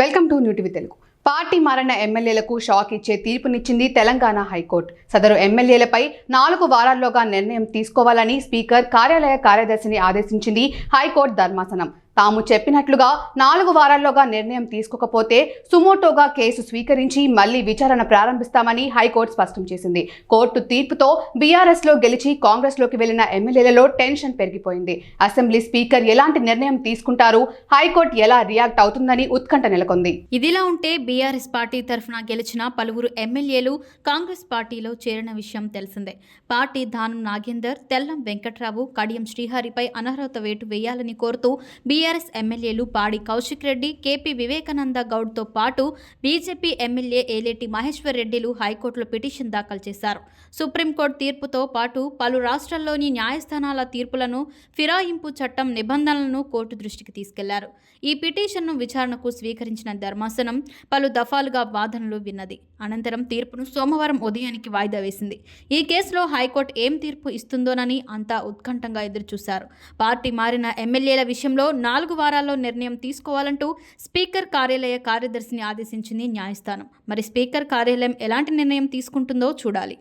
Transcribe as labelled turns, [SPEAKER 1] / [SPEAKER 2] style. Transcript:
[SPEAKER 1] Welcome to new TV Telugu. Party మారిన ఎమ్మెల్యేలకు shock ఇచ్చే తీర్పునిచ్చింది తెలంగాణ హైకోర్టు. సదరు ఎమ్మెల్యేలపై నాలుగు వారాల్లోగా నిర్ణయం తీసుకోవాలని స్పీకర్ కార్యాలయ కార్యదర్శిని ఆదేశించింది హైకోర్టు ధర్మాసనం. తాము చెప్పినట్లుగా నాలుగు వారాల్లోగా నిర్ణయం తీసుకోకపోతే సుమోటోగా కేసు స్వీకరించి మళ్ళీ విచారణ ప్రారంభిస్తామని హైకోర్టు స్పష్టం చేసింది. కోర్టు తీర్పుతో బీఆర్ఎస్లో గెలిచి కాంగ్రెస్లోకి వెళ్ళిన ఎమ్మెల్యేలలో టెన్షన్ పెరిగిపోయింది. అసెంబ్లీ స్పీకర్ ఎలాంటి నిర్ణయం తీసుకుంటారు? హైకోర్టు ఎలా రియాక్ట్ అవుతుందని ఉత్కంఠ నెలకొంది.
[SPEAKER 2] ఇదిలా ఉంటే బీఆర్ఎస్ పార్టీ తరఫున గెలిచిన పలువురు ఎమ్మెల్యేలు కాంగ్రెస్ పార్టీలో చేరిన విషయం తెలిసిందే. పార్టీ దానం నాగేందర్ తెల్లం వెంకట్రావు కడియం శ్రీహరిపై అనర్హత వేటు వేయాలని కోరుతూ టీఆర్ఎస్ ఎమ్మెల్యేలు పాడి కౌశిక్ రెడ్డి కేపీ వివేకానంద గౌడ్తో పాటు బీజేపీ ఎమ్మెల్యే ఏలేటి మహేశ్వర్ రెడ్డిలు హైకోర్టులో పిటిషన్ దాఖలు చేశారు. సుప్రీంకోర్టు తీర్పుతో పాటు పలు రాష్ట్రాల్లోని న్యాయస్థానాల తీర్పులను ఫిరాయింపు చట్టం నిబంధనలను కోర్టు దృష్టికి తీసుకెళ్ళారు. ఈ పిటిషన్ను విచారణకు స్వీకరించిన ధర్మాసనం పలు దఫాలుగా వాదనలు విన్నది. అనంతరం తీర్పును సోమవారం ఉదయానికి వాయిదా వేసింది. ఈ కేసులో హైకోర్టు ఏం తీర్పు ఇస్తుందోనని అంతా ఉత్కంఠంగా ఎదురుచూశారు. పార్టీ మారిన ఎమ్మెల్యేల విషయంలో నాలుగు వారాల్లో నిర్ణయం తీసుకోవాలంటూ స్పీకర్ కార్యాలయ కార్యదర్శిని ఆదేశించింది న్యాయస్థానం. మరి స్పీకర్ కార్యాలయం ఎలాంటి నిర్ణయం తీసుకుంటుందో చూడాలి.